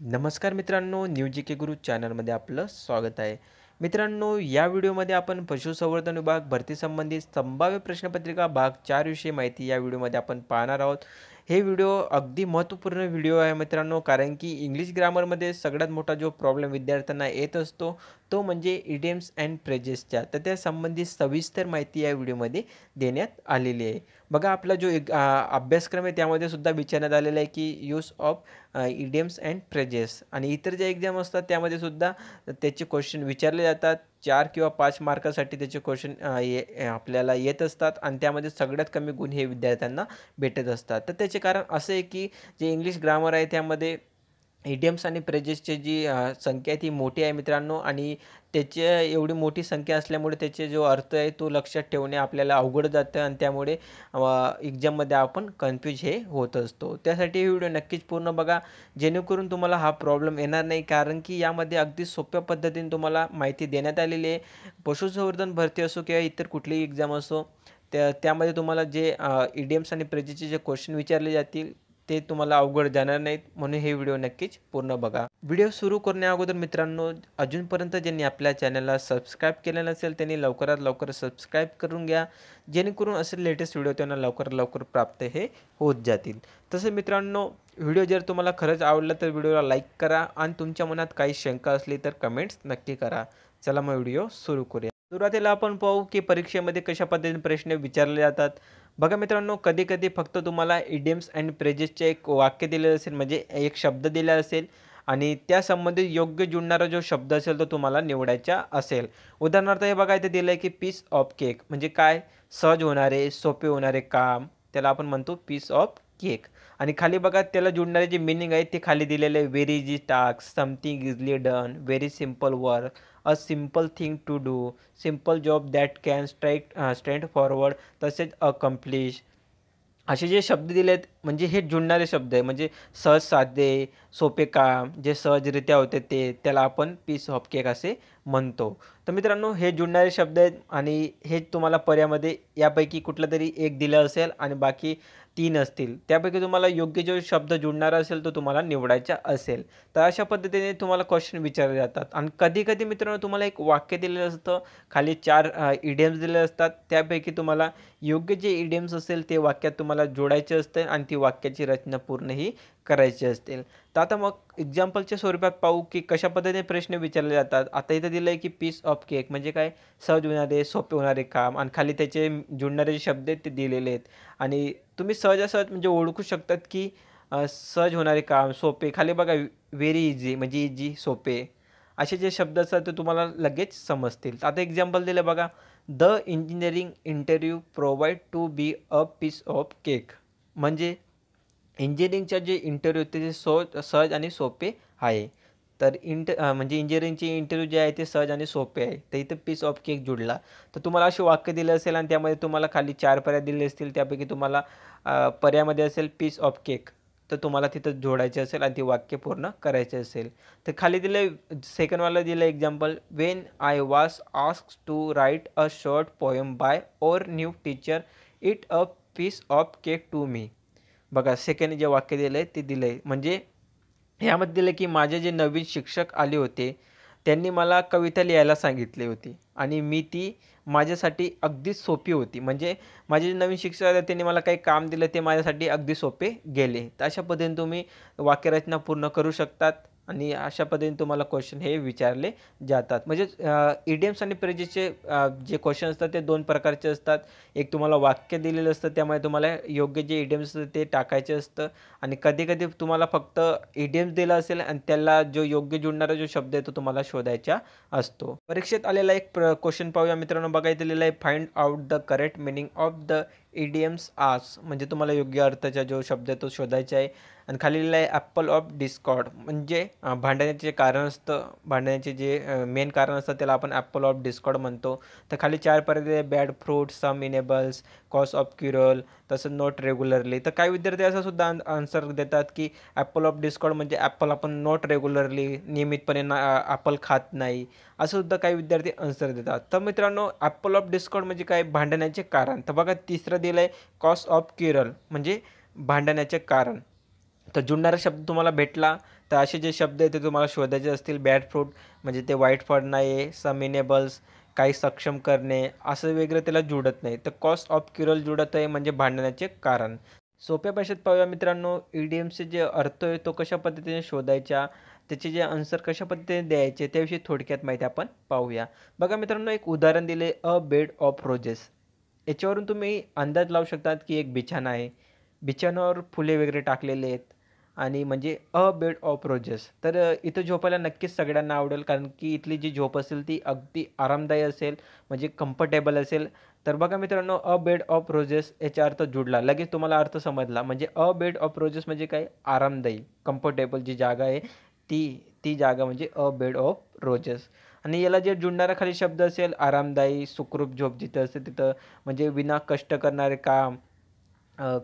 नमस्कार मित्रांनो न्यू जी के गुरु चॅनलमध्ये आपलं स्वागत आहे. मित्रांनो या व्हिडिओमध्ये आपण पशुसंवर्धन विभाग भरतीसंबंधित संभाव्य प्रश्नपत्रिका भाग चार विषयी माहिती या व्हिडिओमध्ये आपण पाहणार आहोत. हे व्हिडिओ अगदी महत्त्वपूर्ण व्हिडिओ आहे मित्रांनो कारण की इंग्लिश ग्रामरमध्ये सगळ्यात मोठा जो प्रॉब्लेम विद्यार्थ्यांना येत असतो तो म्हणजे इडियम्स अँड प्रेजेसच्या तर त्या संबंधित सविस्तर माहिती या व्हिडिओमध्ये देण्यात आलेली आहे. बघा आपला जो एक अभ्यासक्रम आहे त्यामध्ये सुद्धा विचारण्यात आलेला आहे की use of idioms and phrases आणि इतर जे एक्झाम असतात त्यामध्ये सुद्धा त्याचे क्वेश्चन विचारले जातात. चार किंवा पाच मार्कासाठी त्याचे क्वेश्चन ये आपल्याला येत असतात आणि त्यामध्ये सगळ्यात कमी गुण हे विद्यार्थ्यांना भेटत असतात. तर त्याचे कारण असं आहे की जे इंग्लिश ग्रामर आहे त्यामध्ये इडियम्स आणि प्रेजेसची जी संख्या आहे ती मोठी आहे मित्रांनो आणि त्याचे एवढी मोठी संख्या असल्यामुळे त्याचे जो अर्थ आहे तो लक्षात ठेवणे आपल्याला अवघड जातं आणि त्यामुळे एक्झाममध्ये आपण कन्फ्यूज हे होत असतो. त्यासाठी व्हिडिओ नक्कीच पूर्ण बघा. जेणेकरून तुम्हाला हा प्रॉब्लेम येणार नाही कारण की यामध्ये अगदी सोप्या पद्धतीने तुम्हाला माहिती देण्यात आलेली आहे. पशुसंवर्धन भरती असो किंवा इतर कुठलीही एक्झाम असो त्या त्यामध्ये तुम्हाला जे इ डी एम्स आणि प्रेजेसचे जे क्वेश्चन विचारले जातील ते तुम्हाला अवघड जाणार नाहीत म्हणून हे व्हिडिओ नक्कीच पूर्ण बघा. व्हिडिओ सुरू करण्या अगोदर मित्रांनो अजूनपर्यंत ज्यांनी आपल्या चॅनलला सबस्क्राईब केलं नसेल त्यांनी लवकरात लवकर सबस्क्राईब करून घ्या. जेणेकरून असे लेटेस्ट व्हिडिओ त्यांना लवकरात लवकर प्राप्त हे होत जातील. तसं मित्रांनो व्हिडिओ जर तुम्हाला खरंच आवडला तर व्हिडिओला लाईक करा आणि तुमच्या मनात काही शंका असली तर कमेंट्स नक्की करा. चला मग व्हिडिओ सुरू करूया. सुरुवातीला आपण पाहू की परीक्षेमध्ये कशा पद्धतीने प्रश्न विचारले जातात. बघा मित्रांनो कधी कधी फक्त तुम्हाला इडियम्स अँड प्रेजेसचे एक वाक्य दिलेलं असेल म्हणजे एक शब्द दिला असेल आणि त्या संबंधित योग्य जुळणारा जो शब्द असेल तो तुम्हाला निवडायचा असेल. उदाहरणार्थ हे बघा इथे दिलं आहे की पीस ऑफ केक म्हणजे काय? सहज होणारे सोपे होणारे काम त्याला आपण म्हणतो पीस ऑफ केक आणि खाली बघा त्याला जुळणारे जे मिनिंग आहे ते खाली दिलेले आहे. Very easy task something easily done very simple work a simple thing to do simple job that can strike straightforward तसेच अकम्प्लिश असे जे शब्द दिले आहेत म्हणजे हे जुळणारे शब्द आहे. म्हणजे सहज साधे सोपे काम जे सहजरित्या होते ते त्याला आपण पीस ऑफ केक असे म्हणतो. तर मित्रांनो हे जुडणारे शब्द आहेत आणि हे तुम्हाला पर्यामध्ये यापैकी कुठलं तरी एक दिलं असेल आणि बाकी तीन असतील. त्यापैकी तुम्हाला योग्य जो शब्द जुळणारा असेल तो तुम्हाला निवडायचा असेल. तर अशा पद्धतीने तुम्हाला क्वेश्चन विचारले जातात. आणि कधी कधी मित्रांनो तुम्हाला एक वाक्य दिलेलं असतं. खाली चार इडियम्स दिले असतात. त्यापैकी तुम्हाला योग्य जे इडियम्स असेल ते वाक्यात तुम्हाला जोडायचे असते आणि ती वाक्याची रचना पूर्ण ही करायचे असतील. तर आता मग एक्झाम्पलच्या स्वरूपात पाहू की कशा पद्धतीने प्रश्न विचारले जातात. आता इथं दिलं आहे की पीस ऑफ केक म्हणजे काय? सहज होणारे सोपे होणारे काम आणि खाली त्याचे जुळणारे जे शब्द आहेत ते दिलेले आहेत. आणि तुम्ही सहजासहज म्हणजे ओळखू शकतात की सहज होणारे काम सोपे. खाली बघा व्हेरी इझी म्हणजे इझी सोपे. असे जे शब्द असतात ते तुम्हाला लगेच समजतील. आता एक्झाम्पल दिलं बघा. The engineering interview provide to be a piece of cake म्हणजे इंजिनिअरिंगच्या जे इंटरव्ह्यू ते सो सहज आणि सोपे आहे. तर इंट म्हणजे इंजिनिअरिंगचे इंटरव्ह्यू जे आहे ते सहज आणि सोपे आहे. तर इथं पीस ऑफ केक जुडला. तर तुम्हाला असे वाक्य दिलं असेल आणि त्यामध्ये तुम्हाला खाली चार पर्याय दिले असतील त्यापैकी तुम्हाला पर्यामध्ये असेल पीस ऑफ केक तर तुम्हाला तिथं जोडायचे असेल आणि ती वाक्य पूर्ण करायचे असेल. तर खाली दिलं सेकंडवाला दिलं example when I was ask to write a short poem by our new teacher it a piece of cake to me बघा सेकंड जे वाक्य दिलं आहे ते दिलं आहे म्हणजे यामध्ये दिलं की माझे जे नवीन शिक्षक आले होते त्यांनी मला कविता लिहायला सांगितली होती. आणि मी ती माझ्यासाठी अगदी सोपी होती. म्हणजे माझे जे नवीन शिक्षक आले त्यांनी मला काही काम दिलं ते माझ्यासाठी अगदी सोपे गेले. तर अशा पद्धतीने तुम्ही वाक्यरचना पूर्ण करू शकतात. आणि अशा पद्धतीने तुम्हाला क्वेश्चन हे विचारले जातात. म्हणजे इडियम्स आणि प्रेजेसचे जे क्वेश्चन असतात ते दोन प्रकारचे असतात. एक तुम्हाला वाक्य दिलेलं असतं त्यामुळे तुम्हाला योग्य जे इडियम्स असतं ते टाकायचे असतं. आणि कधी कधी तुम्हाला फक्त इडियम्स दिला असेल आणि त्याला जो योग्य जुळणारा जो शब्द आहे तो तुम्हाला शोधायचा असतो. परीक्षेत आलेला एक क्वेश्चन पाहूया मित्रांनो. बघायला दिलेला आहे find out the correct meaning of the idioms as म्हणजे तुम्हाला योग्य अर्थाचा जो शब्द आहे तो शोधायचा आहे. आणि खाली आहे ॲप्पल ऑफ डिस्कॉर्ड म्हणजे भांडण्याचे जे कारण असतं भांडण्याचे जे मेन कारण असतं त्याला आपण ॲप्पल ऑफ डिस्कॉर्ड म्हणतो. तर खाली चार पर्याय bad fruit some enables cause of quarrel तसं नोट रेग्युलरली तर काही विद्यार्थी असं सुद्धा आन्सर देतात की ॲप्पल ऑफ डिस्कॉर्ड म्हणजे ॲप्पल आपण नोट रेग्युलरली नियमितपणे ना ॲपल खात नाही. असं सुद्धा काही विद्यार्थी आन्सर देतात. तर मित्रांनो ॲप्पल ऑफ डिस्काउंट म्हणजे काय? भांडण्याचे कारण. तर बघा तिसरं दिलं आहे कॉस्ट ऑफ क्युरल म्हणजे भांडण्याचे कारण. तर जुडणारा शब्द तुम्हाला भेटला तर असे जे शब्द आहे ते तुम्हाला शोधायचे असतील. बॅड फ्रूट म्हणजे ते वाईट फळ नाही समिनेबल्स काही सक्षम करणे असं वगैरे त्याला जुडत नाही. तर कॉस्ट ऑफ क्युरल जुडत आहे म्हणजे भांडण्याचे कारण. सोप्या भाषेत पाहूया मित्रांनो ईडीएमचे जे अर्थ आहे तो कशा पद्धतीने शोधायचा? त्याचे जे आन्सर कशा पद्धतीने द्यायचे त्याविषयी थोडक्यात माहिती आपण पाहूया. बघा मित्रांनो एक उदाहरण दिले अ बेड ऑफ रोजेस याच्यावरून तुम्ही अंदाज लावू शकतात की एक बिछाना आहे. बिछाण्यावर फुले वगैरे टाकलेले आहेत. आणि म्हणजे अ बेड ऑफ रोजेस तर इथं झोपायला नक्कीच सगळ्यांना आवडेल कारण की इथली जी झोप असेल ती अगदी आरामदायी असेल म्हणजे कम्फर्टेबल असेल. तर बघा मित्रांनो अ बेड ऑफ रोजेस याचा अर्थ जुडला. लगेच तुम्हाला अर्थ समजला. म्हणजे अ बेड ऑफ रोजेस म्हणजे काय? आरामदायी कम्फर्टेबल जी जागा आहे ती ती जागा म्हणजे अ बेड ऑफ रोजेस आणि याला जे जुळणारा खाली शब्द असेल आरामदायी सुखरूप झोप जिथं असेल तिथं म्हणजे विना कष्ट करणारे काम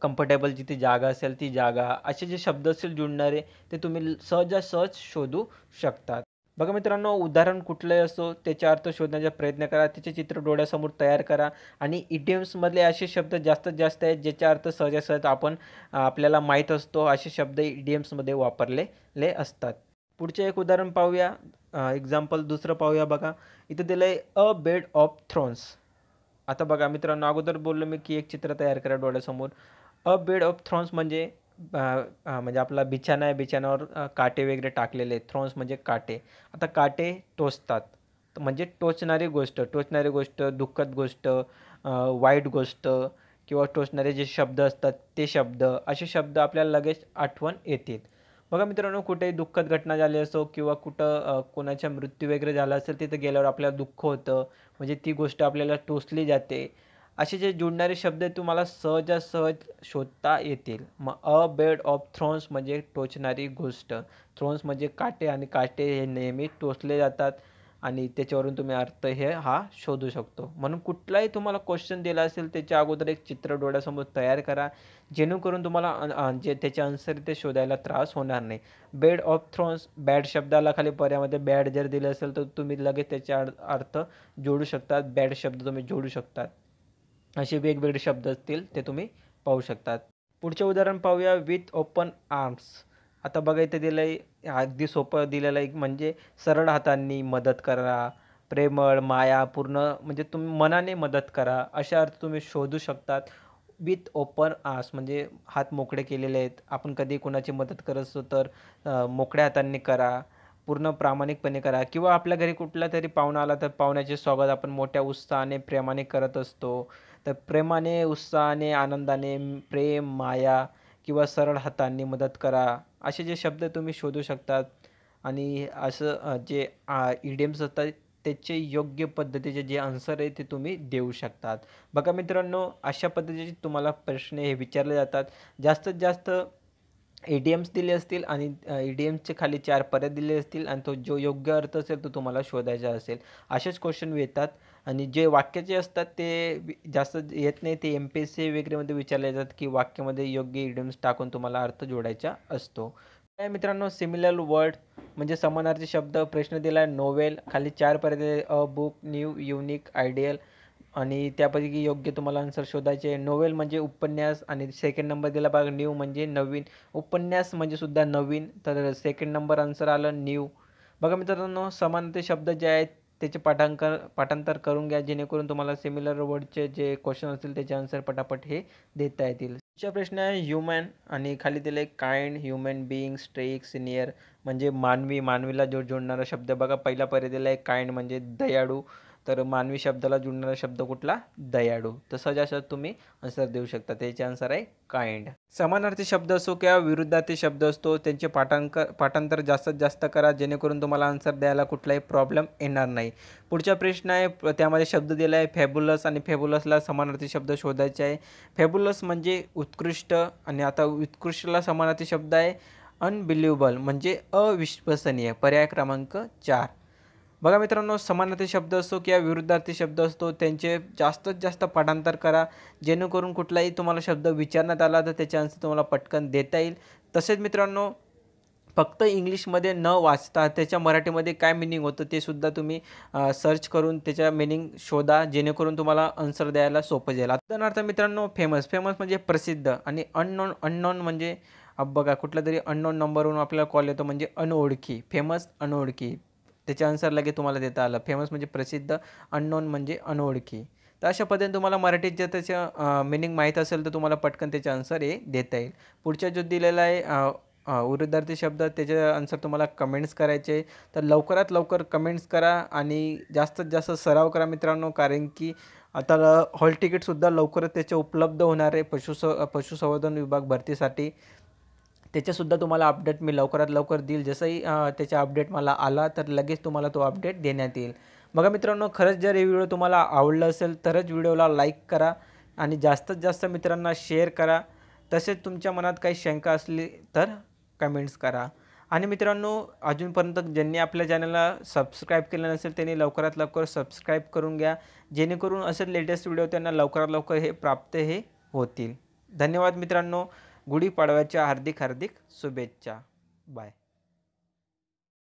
कम्फर्टेबल जिथे जागा असेल ती जागा असे जे शब्द असेल जुळणारे ते तुम्ही सहजासहज शोधू शकतात. बघा मित्रांनो उदाहरण कुठलंही असो त्याचा अर्थ शोधण्याचा प्रयत्न करा त्याचे चित्र डोळ्यासमोर तयार करा आणि इडियम्समधले असे शब्द जास्तीत जास्त आहेत ज्याचा अर्थ सहजासहज आपण आपल्याला माहीत असतो असे शब्द इडियम्समध्ये वापरलेले असतात. पुढचे एक उदाहरण पाहूया. एक्झाम्पल दुसरं पाहूया बघा. इथं दिलं आहे अ बेड ऑफ थ्रोन्स आता बघा मित्रांनो अगोदर बोललो मी की एक चित्र तयार करा डोळ्यासमोर. म्हणजे, अ बेड ऑफ थ्रोन्स म्हणजे म्हणजे आपला बिछाना आहे. बिछाण्यावर काटे वगैरे टाकलेले थ्रोन्स म्हणजे काटे. आता काटे टोचतात. म्हणजे टोचणारी गोष्ट टोचणारी गोष्ट दुःखद गोष्ट वाईट गोष्ट किंवा टोचणारे जे शब्द असतात ते शब्द असे शब्द आपल्याला लगेच आठवण येतील. बघा मित्रांनो कुठेही दुःखद घटना झाली असो किंवा कुठं कोणाचा मृत्यू वगैरे झाला असेल तिथं गेल्यावर आपल्याला दुःख होतं. म्हणजे ती गोष्ट आपल्याला टोचली जाते. असे जे जुडणारे शब्द तुम्हाला सहजासहज शोधता येतील. मग अ बेड ऑफ थ्रोन्स म्हणजे टोचणारी गोष्ट. थ्रोन्स म्हणजे काटे आणि काटे हे नेहमी टोचले जातात. आणि त्याच्यावरून तुम्ही अर्थ हे हा शोधू शकतो. म्हणून कुठलाही तुम्हाला क्वेश्चन दिला असेल त्याच्या अगोदर एक चित्र डोळ्यासमोर तयार करा. जेणेकरून तुम्हाला जे त्याचे आन्सर ते शोधायला त्रास होणार नाही. बेड ऑफ थ्रोन्स बॅड शब्दाला खाली पर्यामध्ये बॅड जर दिलं असेल तर तुम्ही लगेच त्याचे अर्थ जोडू शकतात. बॅड शब्द तुम्ही जोडू शकतात. असे वेगवेगळे शब्द असतील ते तुम्ही पाहू शकतात. पुढचे उदाहरण पाहूया. विथ ओपन आर्म्स आता बघा इथे दिलं आहे अगदी सोपं दिलेलं आहे म्हणजे सरळ हातांनी मदत करा प्रेमळ माया पूर्ण म्हणजे तुम्ही मनाने मदत करा अशा अर्थ तुम्ही शोधू शकतात विथ ओपन आस म्हणजे हात मोकळे केलेले आहेत. आपण कधी कोणाची मदत करत असतो तर मोकळ्या हातांनी करा पूर्ण प्रामाणिकपणे करा. किंवा आपल्या घरी कुठला तरी पाहुणा आला तर पाहुण्याचे स्वागत आपण मोठ्या उत्साहाने प्रेमाने करत असतो. तर प्रेमाने उत्साहाने आनंदाने प्रेम माया किंवा सरळ हातांनी मदत करा. असे जे शब्द तुम्ही शोधू शकतात आणि असं जे इडियम्स असतात त्याचे योग्य पद्धतीचे जे आन्सर आहे ते तुम्ही देऊ शकतात. बघा मित्रांनो अशा पद्धतीचे तुम्हाला प्रश्न हे विचारले जातात. जास्तीत जास्त ए डी एम्स दिले असतील आणि ई डी एम्सचे खाली चार पर्याय दिले असतील आणि तो जो योग्य अर्थ असेल तो तुम्हाला शोधायचा असेल. असेच क्वेश्चन येतात. आणि जे वाक्याचे असतात ते जास्त येत नाही ते एम पी एस सी वगैरेमध्ये विचारले जातात की वाक्यामध्ये योग्य इडियम्स टाकून तुम्हाला अर्थ जोडायचा असतो. काय मित्रांनो सिमिलर वर्ड म्हणजे समानार्थी शब्द प्रश्न दिला आहे नोवेल खाली चार पर्याय a book new unique ideal आणि त्यापैकी योग्य तुम्हाला आन्सर शोधायचे नोवेल म्हणजे उपन्यास आणि सेकंड नंबर दिला बघा न्यू म्हणजे नवीन. उपन्यास म्हणजे सुद्धा नवीन तर सेकंड नंबर आन्सर आलं न्यू बघा मित्रांनो समानते शब्द जे आहेत त्याचे पाठांकर पाठांतर करून घ्या जेणेकरून तुम्हाला सिमिलर वर्डचे जे क्वेश्चन असतील त्याचे आन्सर पटापट हे देता येतील. पुढचा प्रश्न आहे ह्युमॅन आणि खाली दिले kind human being strict senior म्हणजे मानवी मानवीला जोड जोडणारा शब्द. बघा पहिला पर्याय दिला आहे काइंड म्हणजे दयाळू. तर मानवी शब्दाला जुळणारा शब्द कुठला? दयाळू. तर जसं तुम्ही आन्सर देऊ शकता. त्याचे आन्सर आहे काइंड समानार्थी शब्द असो किंवा विरुद्धार्थी शब्द असतो त्यांचे पाठांक पाठांतर जास्तीत जास्त करा. जेणेकरून तुम्हाला आन्सर द्यायला कुठलाही प्रॉब्लेम येणार नाही. पुढचा प्रश्न आहे त्यामध्ये शब्द दिला आहे फॅब्युलस आणि फॅब्युलसला समानार्थी शब्द शोधायचे आहे. फॅब्युलस म्हणजे उत्कृष्ट आणि आता उत्कृष्टला समानार्थी शब्द आहे अनबिलिव्हेबल म्हणजे अविश्वसनीय. पर्याय क्रमांक चार. बघा मित्रांनो समानार्थी शब्द असतो किंवा विरुद्धार्थी शब्द असतो त्यांचे जास्तीत जास्त पाठांतर करा. जेणेकरून कुठलाही तुम्हाला शब्द विचारण्यात आला तर त्याचे आन्सर तुम्हाला पटकन देता येईल. तसेच मित्रांनो फक्त इंग्लिशमध्ये न वाचता त्याच्या मराठीमध्ये काय मिनिंग होतं ते सुद्धा तुम्ही सर्च करून त्याच्या मिनिंग शोधा जेणेकरून तुम्हाला आन्सर द्यायला सोपं जाईल. उदाहरणार्थ मित्रांनो फेमस फेमस म्हणजे प्रसिद्ध आणि अननोन अननोन म्हणजे बघा कुठला तरी अननोन नंबरवरून आपल्याला कॉल येतो म्हणजे अनोळखी. फेमस अनोळखी. त्याच्या आन्सर लगेच तुम्हाला देता आलं. फेमस म्हणजे प्रसिद्ध अननोन म्हणजे अनोळखी. तर अशा पद्धतीने तुम्हाला मराठीत जर त्याचं मिनिंग माहीत असेल तर तुम्हाला पटकन त्याचे आन्सर हे देता येईल. पुढच्या जो दिलेला आहे उरुद्धार्थी शब्द त्याचे आन्सर तुम्हाला कमेंट्स करायचे तर लवकरात लवकर कमेंट्स करा आणि जास्तीत जास्त सराव करा मित्रांनो कारण की आता हॉल तिकीटसुद्धा लवकरच त्याचे उपलब्ध होणार आहे. पशुस पशुसंवर्धन विभाग भरतीसाठी. त्याच्यासुद्धा तुम्हाला अपडेट मी लवकरात लवकर देईल. जसंही त्याचा अपडेट मला आला तर लगेच तुम्हाला तो अपडेट देण्यात येईल. बघा मित्रांनो खरंच जर हे व्हिडिओ तुम्हाला आवडलं असेल तरच व्हिडिओला लाईक करा आणि जास्तीत जास्त मित्रांना शेअर करा. तसेच तुमच्या मनात काही शंका असली तर कमेंट्स करा. आणि मित्रांनो अजूनपर्यंत ज्यांनी आपल्या चॅनलला सबस्क्राईब केलं नसेल त्यांनी लवकरात लवकर सबस्क्राईब करून घ्या. जेणेकरून असे लेटेस्ट व्हिडिओ त्यांना लवकरात लवकर हे प्राप्त हे होतील. धन्यवाद मित्रांनो. गुढीपाडव्याच्या हार्दिक हार्दिक शुभेच्छा. बाय.